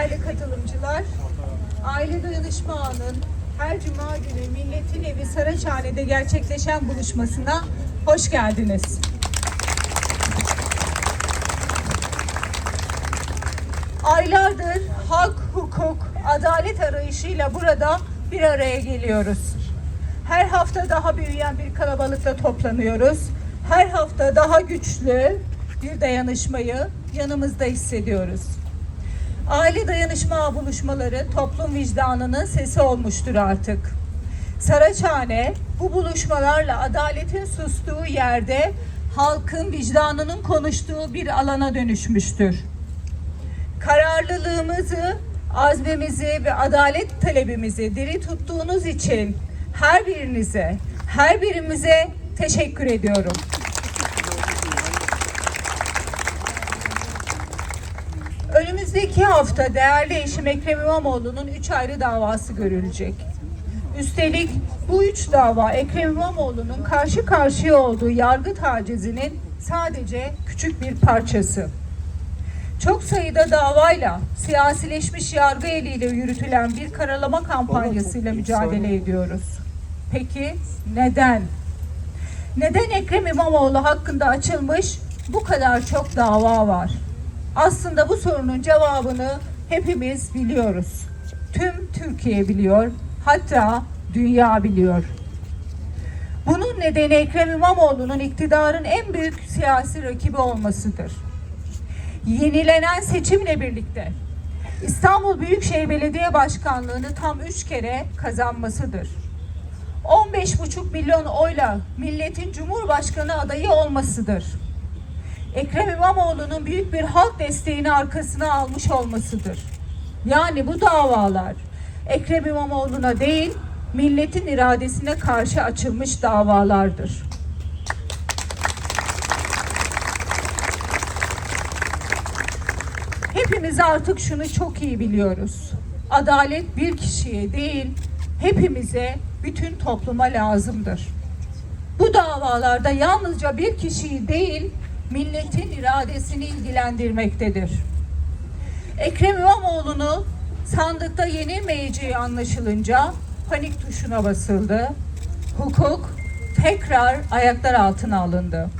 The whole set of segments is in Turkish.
değerli katılımcılar, Aile Dayanışma Ağı'nın her cuma günü Milletin Evi Saraçhane'de gerçekleşen buluşmasına hoş geldiniz. Aylardır hak, hukuk, adalet arayışıyla burada bir araya geliyoruz. Her hafta daha büyüyen bir kalabalıkla toplanıyoruz. Her hafta daha güçlü bir dayanışmayı yanımızda hissediyoruz. Aile dayanışma buluşmaları toplum vicdanının sesi olmuştur artık. Saraçhane bu buluşmalarla adaletin sustuğu yerde halkın vicdanının konuştuğu bir alana dönüşmüştür. Kararlılığımızı, azmimizi ve adalet talebimizi diri tuttuğunuz için her birinize, her birimize teşekkür ediyorum. Önümüzdeki hafta değerli eşim Ekrem İmamoğlu'nun üç ayrı davası görülecek. Üstelik bu üç dava Ekrem İmamoğlu'nun karşı karşıya olduğu yargı tacizinin sadece küçük bir parçası. Çok sayıda davayla siyasileşmiş yargı eliyle yürütülen bir karalama kampanyasıyla mücadele ediyoruz. Peki neden? Neden Ekrem İmamoğlu hakkında açılmış bu kadar çok dava var? Aslında bu sorunun cevabını hepimiz biliyoruz. Tüm Türkiye biliyor, hatta dünya biliyor. Bunun nedeni Ekrem İmamoğlu'nun iktidarın en büyük siyasi rakibi olmasıdır. Yenilenen seçimle birlikte İstanbul Büyükşehir Belediye Başkanlığı'nı tam üç kere kazanmasıdır. 15,5 milyon oyla milletin Cumhurbaşkanı adayı olmasıdır. Ekrem İmamoğlu'nun büyük bir halk desteğini arkasına almış olmasıdır. Yani bu davalar Ekrem İmamoğlu'na değil, milletin iradesine karşı açılmış davalardır. Hepimiz artık şunu çok iyi biliyoruz. Adalet bir kişiye değil, hepimize, bütün topluma lazımdır. Bu davalarda yalnızca bir kişiyi değil, milletin iradesini ilgilendirmektedir. Ekrem İmamoğlu'nu sandıkta yenilmeyeceği anlaşılınca panik tuşuna basıldı. Hukuk tekrar ayaklar altına alındı.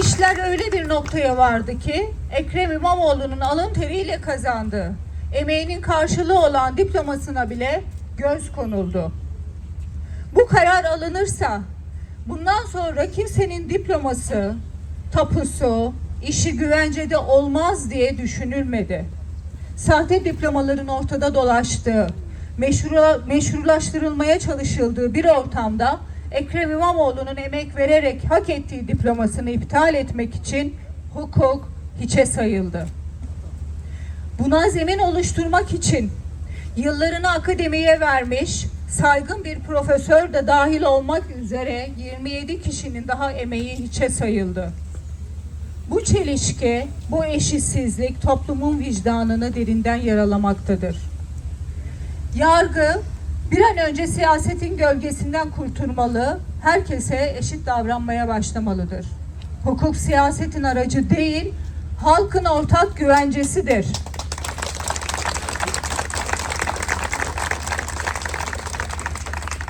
İşler öyle bir noktaya vardı ki Ekrem İmamoğlu'nun alın teriyle kazandığı, emeğinin karşılığı olan diplomasına bile göz konuldu. Bu karar alınırsa bundan sonra kimsenin diploması, tapusu, işi güvencede olmaz diye düşünülmedi. Sahte diplomaların ortada dolaştığı, meşru, meşrulaştırılmaya çalışıldığı bir ortamda Ekrem İmamoğlu'nun emek vererek hak ettiği diplomasını iptal etmek için hukuk hiçe sayıldı. Buna zemin oluşturmak için yıllarını akademiye vermiş, saygın bir profesör de dahil olmak üzere 27 kişinin daha emeği hiçe sayıldı. Bu çelişki, bu eşitsizlik toplumun vicdanını derinden yaralamaktadır. Yargı bir an önce siyasetin gölgesinden kurtulmalı, herkese eşit davranmaya başlamalıdır. Hukuk siyasetin aracı değil, halkın ortak güvencesidir.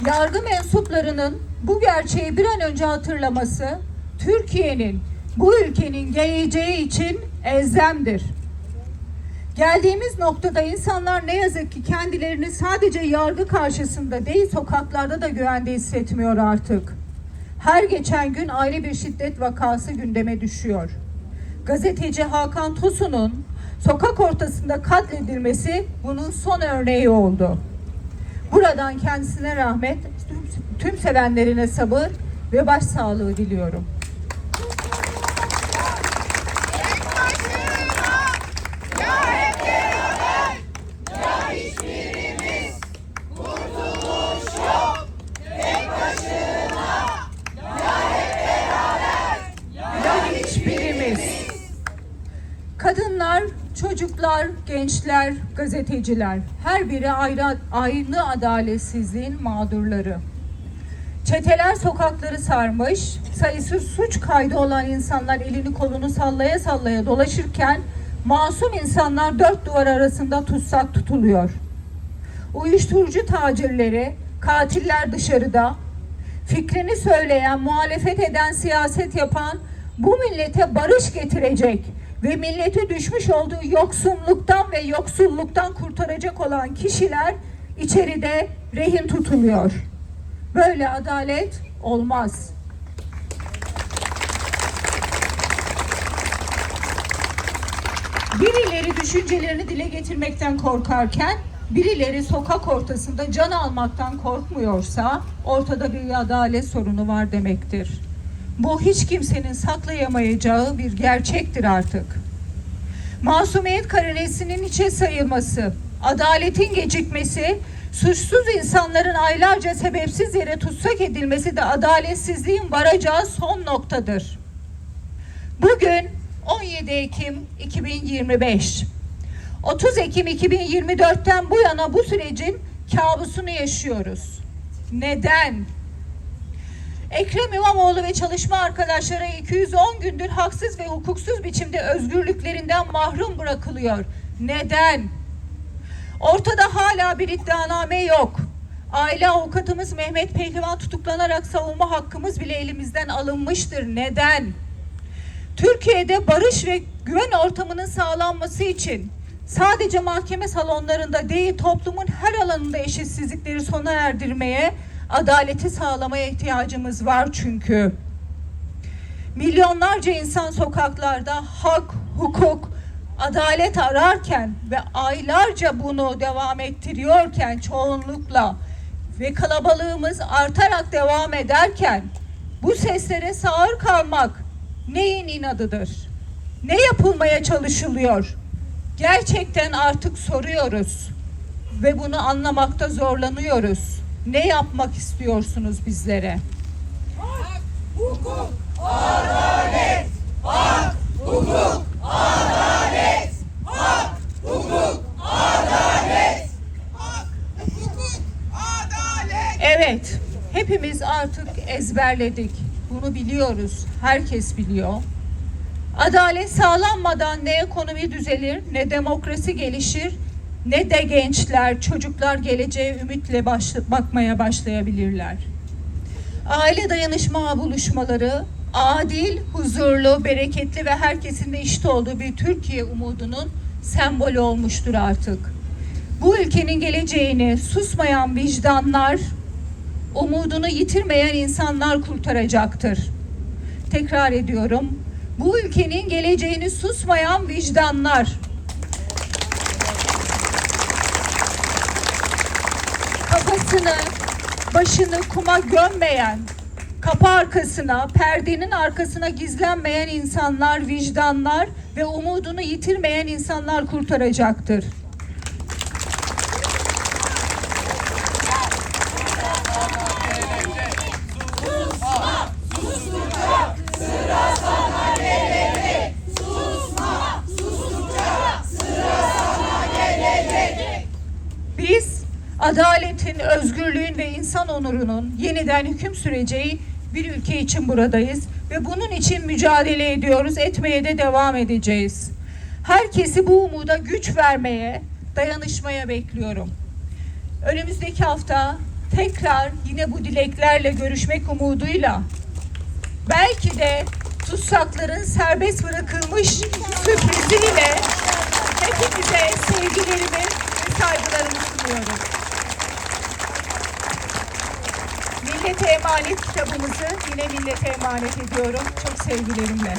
Yargı mensuplarının bu gerçeği bir an önce hatırlaması, Türkiye'nin, bu ülkenin geleceği için elzemdir. Geldiğimiz noktada insanlar ne yazık ki kendilerini sadece yargı karşısında değil sokaklarda da güvende hissetmiyor artık. Her geçen gün ayrı bir şiddet vakası gündeme düşüyor. Gazeteci Hakan Tosun'un sokak ortasında katledilmesi bunun son örneği oldu. Buradan kendisine rahmet, tüm sevenlerine sabır ve başsağlığı diliyorum. Çocuklar, gençler, gazeteciler her biri ayrı, aynı adaletsizliğin mağdurları. Çeteler sokakları sarmış, sayısız suç kaydı olan insanlar elini kolunu sallaya sallaya dolaşırken masum insanlar dört duvar arasında tutsak tutuluyor. Uyuşturucu tacirleri, katiller dışarıda, fikrini söyleyen, muhalefet eden, siyaset yapan, bu millete barış getirecek ve milleti düşmüş olduğu yoksunluktan ve yoksulluktan kurtaracak olan kişiler içeride rehin tutuluyor. Böyle adalet olmaz. Birileri düşüncelerini dile getirmekten korkarken birileri sokak ortasında can almaktan korkmuyorsa ortada bir adalet sorunu var demektir. Bu hiç kimsenin saklayamayacağı bir gerçektir artık. Masumiyet karenesinin içe sayılması, adaletin gecikmesi, suçsuz insanların aylarca sebepsiz yere tutsak edilmesi de adaletsizliğin varacağı son noktadır. Bugün 17 Ekim 2025. 30 Ekim 2024'ten bu yana bu sürecin kabusunu yaşıyoruz. Neden? Ekrem İmamoğlu ve çalışma arkadaşları 210 gündür haksız ve hukuksuz biçimde özgürlüklerinden mahrum bırakılıyor. Neden? Ortada hala bir iddianame yok. Aile avukatımız Mehmet Pehlivan tutuklanarak savunma hakkımız bile elimizden alınmıştır. Neden? Türkiye'de barış ve güven ortamının sağlanması için sadece mahkeme salonlarında değil toplumun her alanında eşitsizlikleri sona erdirmeye, adaleti sağlamaya ihtiyacımız var çünkü. Milyonlarca insan sokaklarda hak, hukuk, adalet ararken ve aylarca bunu devam ettiriyorken çoğunlukla ve kalabalığımız artarak devam ederken bu seslere sağır kalmak neyin inadıdır? Ne yapılmaya çalışılıyor? Gerçekten artık soruyoruz ve bunu anlamakta zorlanıyoruz. Ne yapmak istiyorsunuz bizlere? Hak, hukuk, adalet. Hak, hukuk, adalet. Hak, hukuk, adalet. Hak, hukuk, adalet. Evet, hepimiz artık ezberledik. Bunu biliyoruz. Herkes biliyor. Adalet sağlanmadan ne ekonomi düzelir, ne demokrasi gelişir, ne de gençler, çocuklar geleceğe ümitle baş- bakmaya başlayabilirler. Aile dayanışma buluşmaları adil, huzurlu, bereketli ve herkesin de eşit olduğu bir Türkiye umudunun sembolü olmuştur artık. Bu ülkenin geleceğini susmayan vicdanlar, umudunu yitirmeyen insanlar kurtaracaktır. Tekrar ediyorum. Bu ülkenin geleceğini susmayan vicdanlar. Kafasını, başını kuma gömmeyen, kapı arkasına, perdenin arkasına gizlenmeyen insanlar, vicdanlar ve umudunu yitirmeyen insanlar kurtaracaktır. Biz adaletin, özgürlüğün ve insan onurunun yeniden hüküm süreceği bir ülke için buradayız ve bunun için mücadele ediyoruz, etmeye de devam edeceğiz. Herkesi bu umuda güç vermeye, dayanışmaya bekliyorum. Önümüzdeki hafta tekrar yine bu dileklerle görüşmek umuduyla belki de tutsakların serbest bırakılmış sürpriziyle hepinize sevgilerimi ve saygılarımı sunuyorum. Millete emanet kitabımızı yine millete emanet ediyorum. Çok sevgilerimle.